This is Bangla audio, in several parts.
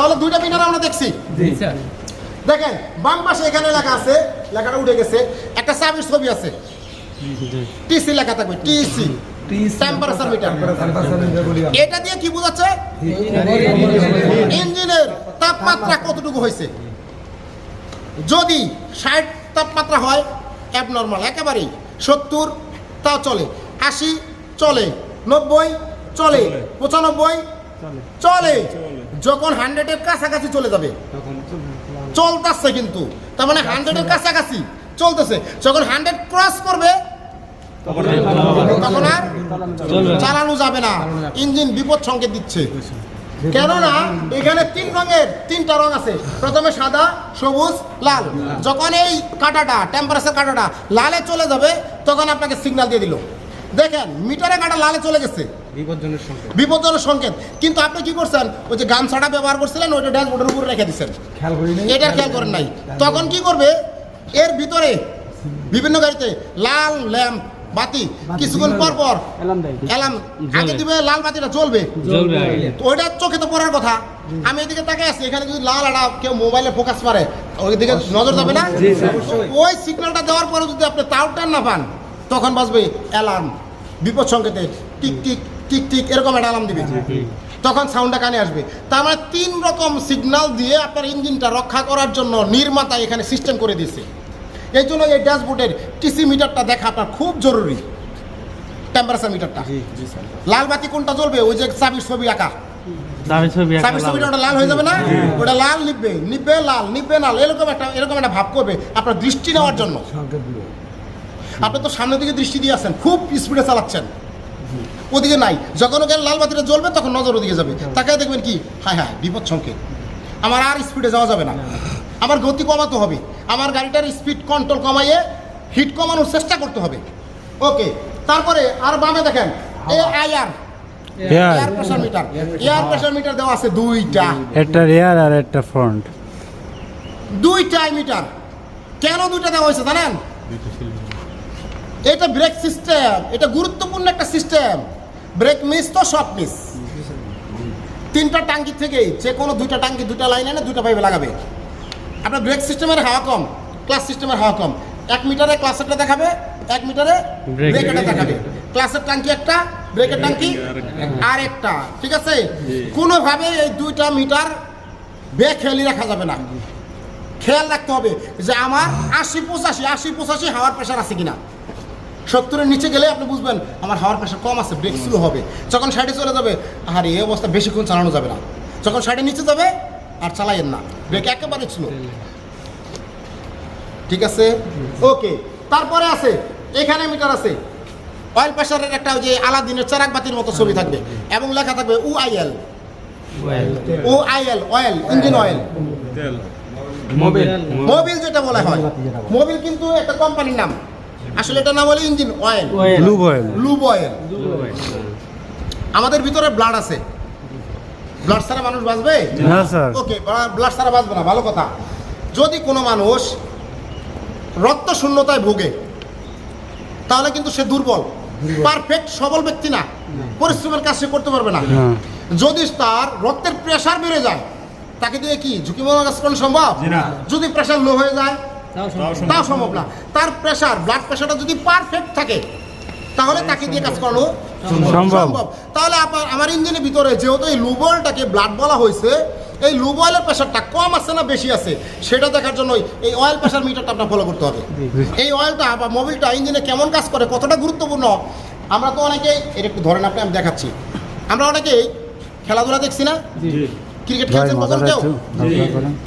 তাহলে দুইটা মিটার আমরা দেখছি। দেখেন বাম পাশে এখানে লেখা আছে লেখাটা উঠে গেছে একটা সার্ভিস ছবি আছে। টিসি লেখা থাকবে টিসি। টেম্পারেচার মিটার এটা দিয়ে কি বোঝাচ্ছে? ইঞ্জিনের তাপমাত্রা কতটুকু হয়েছে? যদি ষাট তাপমাত্রা হয় অ্যাবনর্মাল একেবারেই সত্তর তাও চলে। আশি চলে নব্বই চলে পঁচানব্বই চলে। যখন হান্ড্রেডের কাছাকাছি চলে যাবে চলতেছে কিন্তু। তার মানে হান্ড্রেডের কাছাকাছি চলতেছে। যখন হান্ড্রেড ক্রস করবে তখন আর চালানো যাবে না। ইঞ্জিন বিপদ সংকেত দিচ্ছে। কেননা এখানে তিন রঙের তিনটা রং আছে। প্রথমে সাদা সবুজ লাল। যখন এই কাটাটা টেম্পারেচার কাটাটা লালে চলে যাবে তখন আপনাকে সিগন্যাল দিয়ে দিল। দেখেন মিটারে কাটা লালে চলে গেছে। বিপজ্জনক সংকেত। বিপজ্জনক সংকেত। কিন্তু আপনি কি করছেন? ওই যে গামছাটা ব্যবহার করছিলেন ওইটা ড্যাশবোর্ডের উপরে রেখে দিচ্ছেন খেয়াল করি নাই। এটা খেয়াল করেন নাই। তখন কি করবে? এর ভিতরে বিভিন্ন গাড়িতে লাল ল্যাম্প বাতি কিছুক্ষণ পর পর অ্যালার্ম আগে দিবে লাল বাতিটা জ্বলবে। ওইটা চোখে তো পড়ার কথা। আমি এদিকে তাকে আছি এখানে যদি লাল একটা কেউ মোবাইলে ফোকাস মারে ওইদিকে নজর যাবে না? ওই সিগন্যালটা দেওয়ার পরে যদি আপনি তাও টান না পান তখন বাজবে অ্যালার্ম বিপদ সংকেতে। টিক টিক টিক টিক এরকম একটা আলাম দিবে। তখন সাউন্ডটা কানে আসবে। তার মানে তিন রকম সিগন্যাল দিয়ে আপনার ইঞ্জিনটা রক্ষা করার জন্য নির্মাতা এখানে সিস্টেম করে দিয়েছে এই জন্য এই ড্যাশবোর্ডের টিসি মিটারটা দেখা আপনার খুব জরুরি। টেম্পারেচার মিটারটা লাল বাতি কোনটা জ্বলবে? ওই যে চাবির ছবি আঁকা। চাবির ছবিটা ওটা লাল হয়ে যাবে না? ওটা লাল লাল লাল এরকম একটা এরকম একটা ভাব করবে আপনার দৃষ্টি নেওয়ার জন্য। আপনি তো সামনের দিকে দৃষ্টি দিয়ে আছেন খুব স্পিডে চালাচ্ছেন। ওদিকে নাই। যখন ওখানে লাল বাতিটা জ্বলবে তখন নজর ওদিকে যাবে। তাকে দেখবেন কি? হ্যাঁ হ্যাঁ বিপদ সংকেত। আমার আর স্পিডে যাওয়া যাবে না। আমার গতি কমাতে হবে। আমার গাড়িটার স্পিড কন্ট্রোল কমাইয়ে হিট কমানোর চেষ্টা করতে হবে। ওকে তারপরে আর বামে দেখেন A IR air meter air meter দেওয়া আছে দুইটা। একটা রেয়ার আর একটা ফ্রন্ট মিটার কেন দুইটা দেওয়া হয়েছে জানেন? এটা ব্রেক সিস্টেম এটা গুরুত্বপূর্ণ একটা সিস্টেম ব্রেক মিস তো সব মিস। তিনটা টাঙ্কি থেকেই যে কোনো দুইটা টাঙ্কি দুইটা লাইন এনে দুইটা পাইপে লাগাবে। আপনার ব্রেক সিস্টেমের হাওয়া কম ক্লাস সিস্টেমের হাওয়া কম। এক মিটারে ক্লাসেরটা দেখাবে এক মিটারে ব্রেকেরটা দেখাবে। ক্লাসের টাঙ্কি একটা ব্রেকের টাঙ্কি আর একটা ঠিক আছে? কোনোভাবে এই দুইটা মিটার বেখেয়ালি রাখা যাবে না। খেয়াল রাখতে হবে যে আমার আশি পঁচাশি আশি পঁচাশি হাওয়ার প্রেশার আছে কিনা। সত্তরের নিচে গেলে আপনি বুঝবেন আমার হাওয়ার প্রেশার কম আছে ব্রেক স্লো হবে। যখন সাইডে চলে যাবে আর এই অবস্থা বেশিক্ষণ চালানো যাবে না। যখন সাইডে নিচে যাবে আর চালাইয়েন না। ব্রেক একেবারে স্লো। ঠিক আছে? ওকে তারপরে আছে এখানে মিটার আছে। অয়েল প্রেশারের একটা ওই যে আলাদিনের চেরাক বাতির মতো ছবি থাকবে এবং লেখা থাকবে O IL O IL oil engine oil mobile Mobil যেটা বলা হয়। মোবিল কিন্তু একটা কোম্পানির নাম। আসলে এটা নাম হলো ইঞ্জিন অয়েল। ব্লু বয়েল লুব অয়েল আমাদের ভিতরে ব্লাড আছে। ব্লাড ছাড়া মানুষ বাঁচবে? না স্যার। ওকে ব্লাড ছাড়া বাঁচবে না ভালো কথা। যদি কোনো মানুষ রক্ত শূন্যতায় ভোগে তাহলে কিন্তু সে দুর্বল। পারফেক্ট সবল ব্যক্তি না। পরিশ্রমের কাজ সে করতে পারবে না। না যদি তার রক্তের প্রেশার বেড়ে যায় তাকে দিয়ে কি ঝুঁকিমূলক কাজ করানো সম্ভব? যদি প্রেশার লো হয়ে যায় তাও সম্ভব না। তার প্রেশার ব্লাড প্রেশারটা যদি পারফেক্ট থাকে তাহলে তাকে দিয়ে কাজ করানো সম্ভব। তাহলে আপনার আমার ইঞ্জিনের ভিতরে যেহেতু এই লুবলটাকে ব্লাড বলা হয়েছে এই লুব অয়েলের প্রেশারটা কম আছে না বেশি আছে সেটা দেখার জন্য এই অয়েল প্রেশার মিটারটা আপনার ফলো করতে হবে। এই অয়েলটা বা মোবিলটা ইঞ্জিনে কেমন কাজ করে কতটা গুরুত্বপূর্ণ আমরা তো অনেকেই এটা একটু ধরেন আপনি আমি দেখাচ্ছি। আমরা অনেকেই খেলাধুলা দেখছি না? ক্রিকেট খেলছেন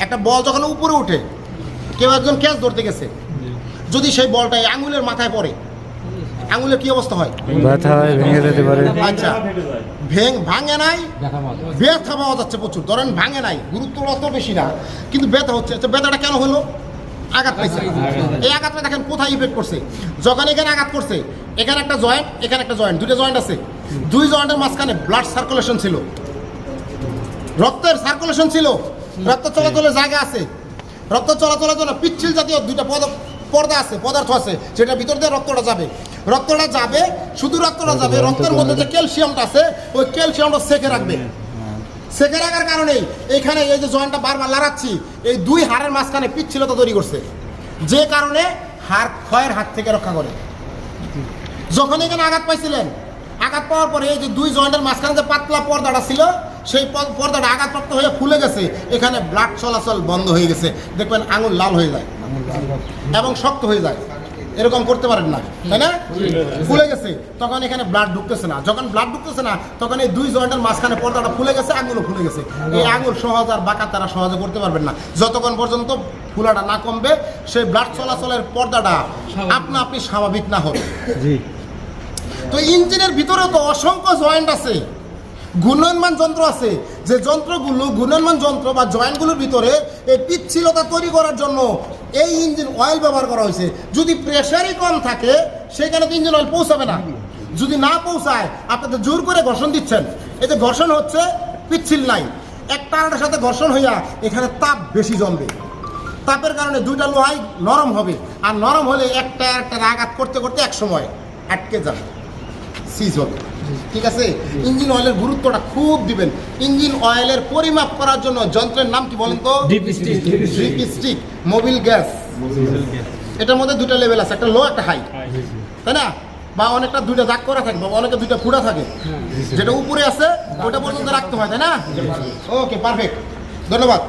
একটু বল যখন উপরে ওঠে কেউ একজন ক্যাচ ধরতে গেছে। যদি সেই বলটা এই আঙুলের মাথায় পড়ে আঙুলের কি অবস্থা হয়? ব্যথা হয় ভেঙে যেতে পারে। আচ্ছা ভেং ভাঙে নাই ব্যথা পাওয়া যাচ্ছে প্রচুর। ধরেন ভাঙে নাই গুরুত্ব অত বেশি না কিন্তু ব্যথা হচ্ছে। আচ্ছা ব্যথাটা কেন হলো? আঘাত পাইছে। এই আঘাতটা দেখেন কোথায় ইফেক্ট করছে? যখন এখানে আঘাত করছে এখানে একটা জয়েন্ট এখানে একটা জয়েন্ট দুটো জয়েন্ট আছে। দুই জয়েন্টের মাঝখানে ব্লাড সার্কুলেশন ছিল। রক্তের সার্কুলেশন ছিল। রক্ত চলাচলের জায়গা আছে। রক্ত চলাচলের জন্য পিচ্ছিল জাতীয় দুইটা পদ পর্দা আছে পদার্থ আছে যেটা ভিতর দিয়ে রক্তটা যাবে। রক্তটা যাবে শুধু রক্তটা যাবে রক্তের মধ্যে যে ক্যালসিয়ামটা আছে ওই ক্যালসিয়ামটা সেকে রাখবে। সেকে রাখার কারণেই এখানে এই যে জয়েন্টটা বারবার লাড়াচ্ছি এই দুই হাড়ের মাঝখানে পিচ্ছিলতা তৈরি করছে। যে কারণে হাড় ক্ষয়ের হাত থেকে রক্ষা করে। যখন এখানে আঘাত পাইছিলেন আঘাত পাওয়ার পরে এই যে দুই জয়েন্টের মাঝখানে যে পাতলা পর্দাটা ছিল সেই পর্দাটা আঘাতপ্রাপ্ত হয়ে ফুলে গেছে। এখানে ব্লাড চলাচল বন্ধ হয়ে গেছে। দেখবেন আঙুল লাল হয়ে যায় এবং শক্ত হয়ে যায়। এরকম করতে পারেন না তাই না? ফুলে গেছে। তখন এখানে ব্লাড ঢুকতেছে না। যখন ব্লাড ঢুকতেছে না তখন এই দুই জয়েন্টের মাঝখানে পর্দাটা ফুলে গেছে আঙুলও ফুলে গেছে। এই আঙুল সহজ আর বাঁকা তারা সহজে করতে পারবেন না। যতক্ষণ পর্যন্ত ফুলাটা না কমবে সেই ব্লাড চলাচলের পর্দাটা আপনা আপনি স্বাভাবিক না হবে। তো ইঞ্জিনের ভিতরে তো অসংখ্য জয়েন্ট আছে। ঘূর্ণয়মান যন্ত্র আছে। যে যন্ত্রগুলো ঘূর্ণয়মান যন্ত্র বা জয়েন্টগুলোর ভিতরে এই পিচ্ছিলতা তৈরি করার জন্য এই ইঞ্জিন অয়েল ব্যবহার করা হয়েছে। যদি প্রেশারই কম থাকে, সেখানে তো ইঞ্জিন অয়েল পৌঁছাবে না। যদি না পৌঁছায়, আপনি তো জোর করে ঘর্ষণ দিচ্ছেন। এতে ঘর্ষণ হচ্ছে, পিচ্ছিল নাই। একটা আরেকটার সাথে ঘর্ষণ হইয়া এখানে তাপ বেশি জমবে। তাপের কারণে দুইটা লোহাই নরম হবে। আর নরম হলে একটা একটা আঘাত করতে করতে এক সময় আটকে যাবে। সিজ হবে। ঠিক আছে? ইঞ্জিন অয়েলের গুরুত্বটা খুব দিবেন। ইঞ্জিন অয়েলের পরিমাপ করার জন্য যন্ত্রের নাম কি বলেন তো? Dipstick drip stick Mobil gas এটার মধ্যে দুটো লেভেল আছে একটা লো একটা হাই তাই না? বা অনেকটা দুইটা দাগ করা থাকে বা অনেকে দুইটা ফুটা থাকে। যেটা উপরে আছে ওটা পর্যন্ত রাখতে হয় তাই না? ওকে পারফেক্ট ধন্যবাদ।